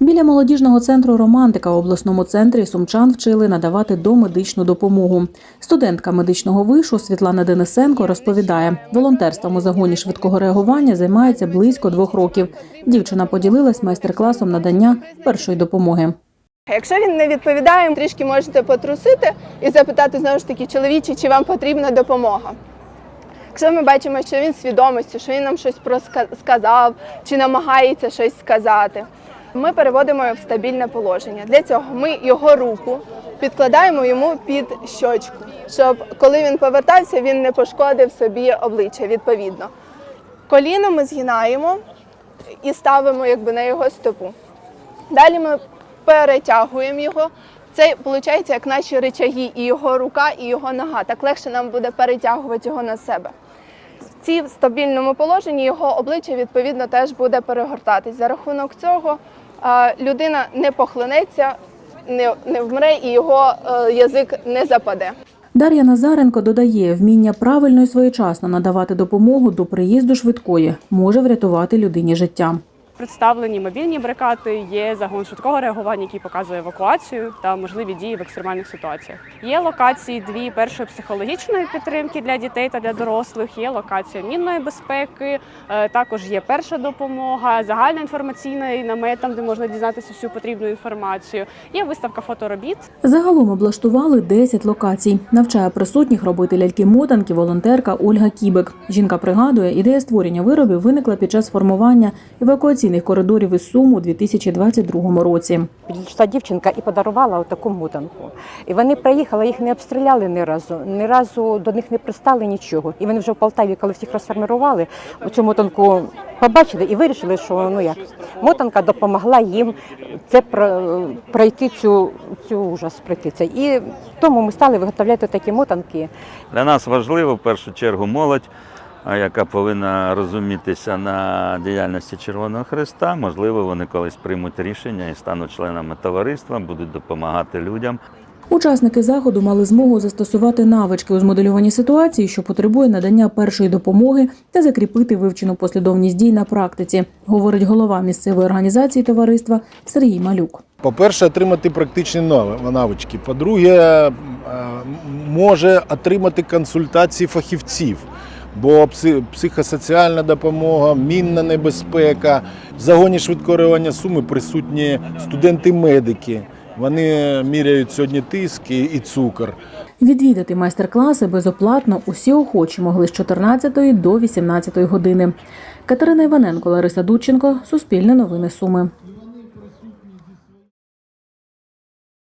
Біля молодіжного центру Романтика в обласному центрі сумчан вчили надавати домедичну допомогу. Студентка медичного вишу Світлана Денисенко розповідає, волонтерством у загоні швидкого реагування займається близько двох років. Дівчина поділилась майстер-класом надання першої допомоги. Якщо він не відповідає, трішки можете потрусити і запитати знову ж таки чоловічі, чи вам потрібна допомога. Якщо ми бачимо, що він свідомості, що він нам щось сказав чи намагається щось сказати, ми переводимо його в стабільне положення. Для цього ми його руку підкладаємо йому під щочку, щоб коли він повертався, він не пошкодив собі обличчя відповідно. Коліно ми згинаємо і ставимо якби на його стопу. Далі ми перетягуємо його. Це виходить як наші речаги, і його рука, і його нога. Так легше нам буде перетягувати його на себе. В цій стабільному положенні його обличчя відповідно теж буде перегортатись. За рахунок цього людина не похлинеться, не, не вмре і його е, язик не западе. Дар'я Назаренко додає, вміння правильно і своєчасно надавати допомогу до приїзду швидкої може врятувати людині життя. Представлені мобільні брикати, є загон швидкого реагування, який показує евакуацію та можливі дії в екстремальних ситуаціях. Є локації дві першої психологічної підтримки для дітей та для дорослих. Є локація мінної безпеки. е, Також є перша допомога, загальна інформаційна намет, там де можна дізнатися всю потрібну інформацію. Є виставка фоторобіт. Загалом облаштували 10 локацій. Навчає присутніх робити ляльки-мотанки волонтерка Ольга Кібек. Жінка пригадує, ідея створення виробів виникла під час формування евакуаційних коридорів із Суму у 2022 році. Підійшла дівчинка і подарувала таку мотанку. І вони приїхали, їх не обстріляли ні разу, ні разу до них не пристали нічого. І вони вже в Полтаві, коли всіх розформували, цю мотанку побачили і вирішили, що ну як мотанка допомогла їм це про- пройти цю, цю ужас, пройти це. І тому ми стали виготовляти такі мотанки. Для нас важливо в першу чергу молодь, яка повинна розумітися на діяльності Червоного Христа. Можливо, вони колись приймуть рішення і стануть членами товариства, будуть допомагати людям. Учасники заходу мали змогу застосувати навички у змоделюванні ситуації, що потребує надання першої допомоги та закріпити вивчену послідовність дій на практиці, говорить голова місцевої організації товариства Сергій Малюк. По-перше, отримати практичні навички. По-друге, е, може отримати консультації фахівців. Бо психосоціальна допомога, мінна небезпека. В загоні швидкого реагування суми присутні студенти-медики. Вони міряють сьогодні тиск і і цукор. Відвідати майстер-класи безоплатно усі охочі могли з 14 до 18 години. Катерина Іваненко, Лариса Дудченко, Суспільне новини Суми.